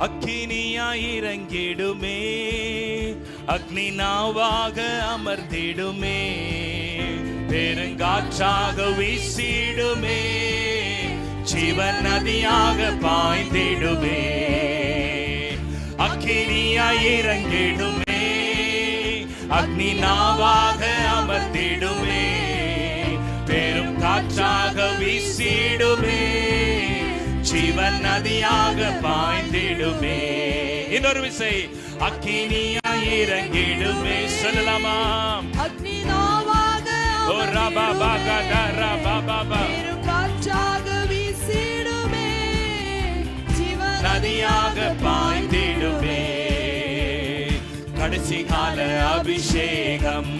அக்கினியாய் இறங்கிடுமே அக்னி நாவாக அமர்ந்திடுமே. பெருங்காற்றாக வீசிடுமே. ஜீவன் நதியாக பாய்ந்திடுமே. அக்கினியாய் இறங்கிடுமே அக்னி நாவாக அமர்ந்திடுமே. பெரும் காற்றாக வீசிடுமே. ஜீவன் நதியாக பாய்ந்திடுமே. இன்னொரு விசை அக்கினியாய் இறங்கிடுமே. சொல்லலாமா? அக்னி நாவாக ஓ ரபா பாகா தரா பாபா பா காற்றாக வீசிடுமே. ஜீவன் நதியாக பாய்ந்திடுமே. கடைசி கால அபிஷேகம்.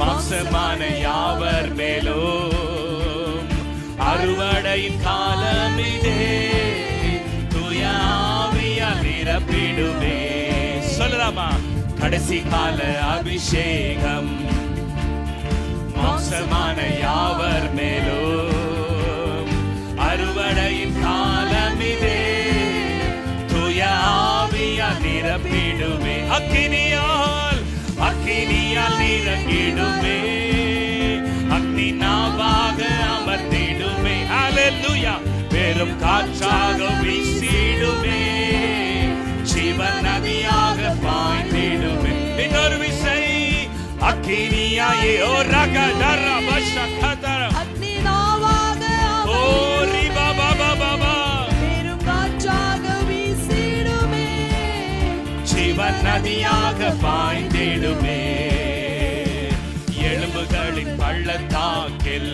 மாசமான யாவர் மேலும் அறுவடையின் காலம் இதே தூய நிரப்பிடுமே சொல்லலாமா? கடைசி கால அபிஷேகம். மோசமான யாவர் மேலோ அறுவடையின் காலம் இதே தூய நிரப்பிடுமே அக்கினியால் காற்றாக வீசிடுமே ஜீவன் நதியாக பாய்ந்திடுமே இன்னொரு விசை அக்கினியாயே ஓ ரக தர பஷ கதர அக்னி நாவாக ஓ ரிபா பாபா பாபா பெரும் காற்றாக வீசிடுமே ஜீவன் நதியாக பாய்ந்திடுமே எலும்புகளின் பள்ளத்தாக்கில்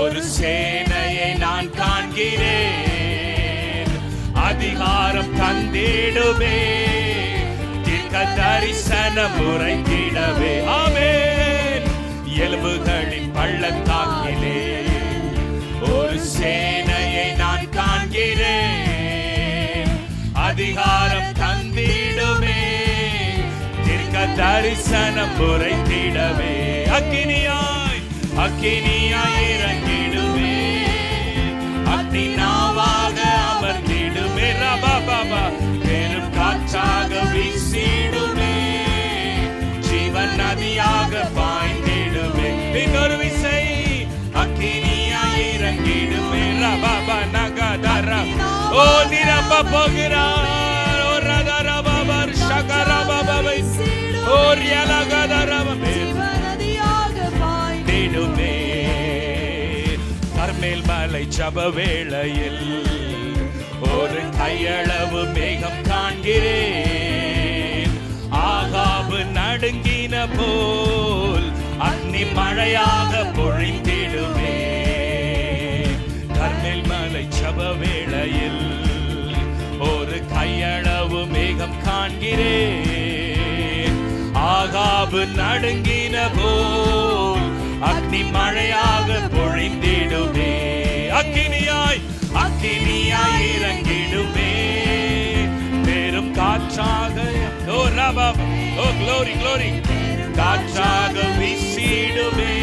ஒரு சேனையை நான் காண்கிறேன். அதிகாரம் தந்திடுமே. தீர்க்க தரிசன உரைத்திடவே ஆமென். எலும்புகளின் பள்ளத்தாக்கிலே. ஒரு சேனையை நான் காண்கிறேன். அதிகாரம் தந்திடுமே. தீர்க்க தரிசனம் உரைத்திடவே அக்கினியா. அக்கினியாய் இறங்கிடுமே அக்னி அமர்ந்திடுமே ரபா பாபா பெரும் காற்றாக வீசிடுமே. ஜீவன் நதியாக பாய்ந்திடுமே. இன்னொரு விசை அக்கினியாய் இறங்கிடுமே ரபா நகதர. ஓ நிரம்ப போகிறார். ஓ ரதரபவர் சகரபவை ஓ ரியலகதரபவே மேல் மலை சப வேளையில் ஒரு கையளவு மேகம் காண்கிறேன். ஆகாபு நடுங்கின போல் அக்னி மழையாக பொழிந்திடுமே. கர்மேல் மலை சப வேளையில் ஒரு கையளவு மேகம் காண்கிறேன். ஆகாபு நடுங்கின போல் அக்னி மழையாக அக்கினியாய் அக்கினியாய் இறங்கிடுமே. பெரும் காற்றாக ஓ ரபம். ஓ க்ளோரி க்ளோரி காற்றாக வீசிடுமே.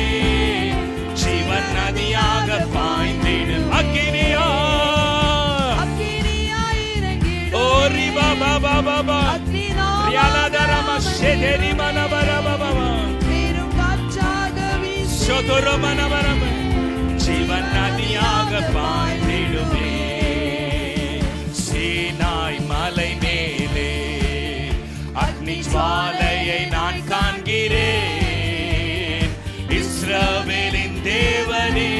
ஜீவன் நதியாக பாய்ந்திடும் அக்கினியாய். அக்கினியாய் இறங்கிடும் ஓ ரிபா பாபா பாபா அக்னி ரியாலதரம நாவாக ஷெதரி மனபரபபா பெரும் காற்றாக வீசி நதியாக பாய்ந்திடுமே. சீனாய் மலை மேலே அக்னி ஜுவாலையை நான் காண்கிறேன். இஸ்ரவேலின் தேவனே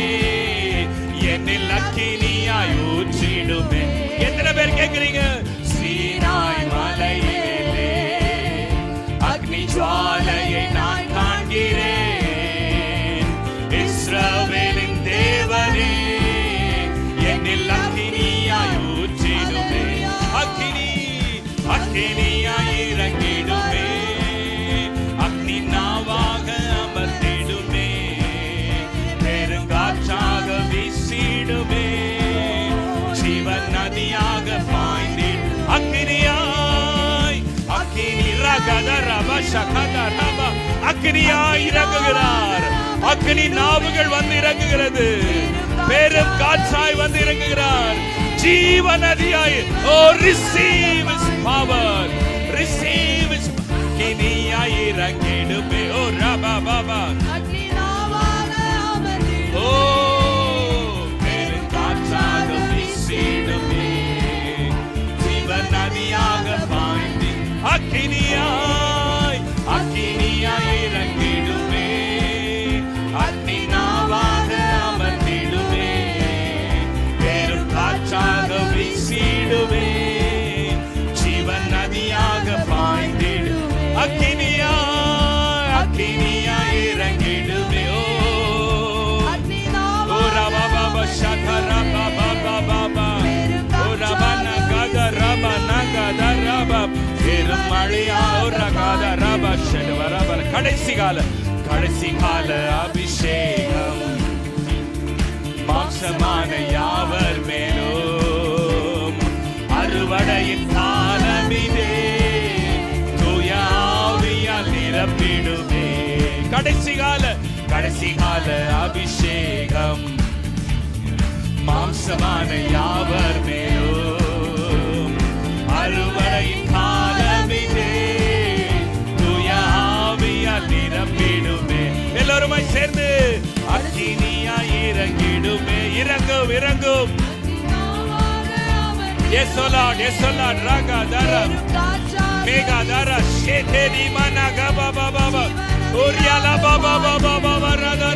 என்னில் அக்கினியாய் ஊற்றிடுமே. எத்தனை பேர் கேட்கிறீங்க சீனாய் மலையிலே அக்னி ஜுவாலை அக்னியாய் இறங்குகிறார் அக்னி நாவுகள் வந்து இறங்குகிறது பெரும் காற்றாய் வந்து இறங்குகிறார் ஜீவ நதியாய் ஓ ரிசீவ் கடைசி கால கடைசி கால அபிஷேகம். மாம்சமான யாவர் மேலும்? அறுவடையின் காலமிதே தூய நிரப்பிடுமே. கடைசி கால கடைசி கால அபிஷேகம். மாம்சமான யாவர் அமர்ந்திடும் எசோலாட் எசோலாட் ராகா தரா பெருங்காற்றாக மேகா தரா ஷேதேரி மனகா பாபா பாபா ஓரியாலா பாபா பாபா பாபா ரதரா பாபா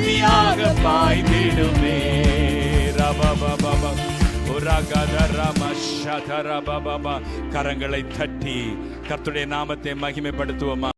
நதியாக பாய்ந்திடுமே. ரபபபப. கரங்களை தட்டி கர்த்தருடைய நாமத்தை மகிமைப்படுத்துவோமா?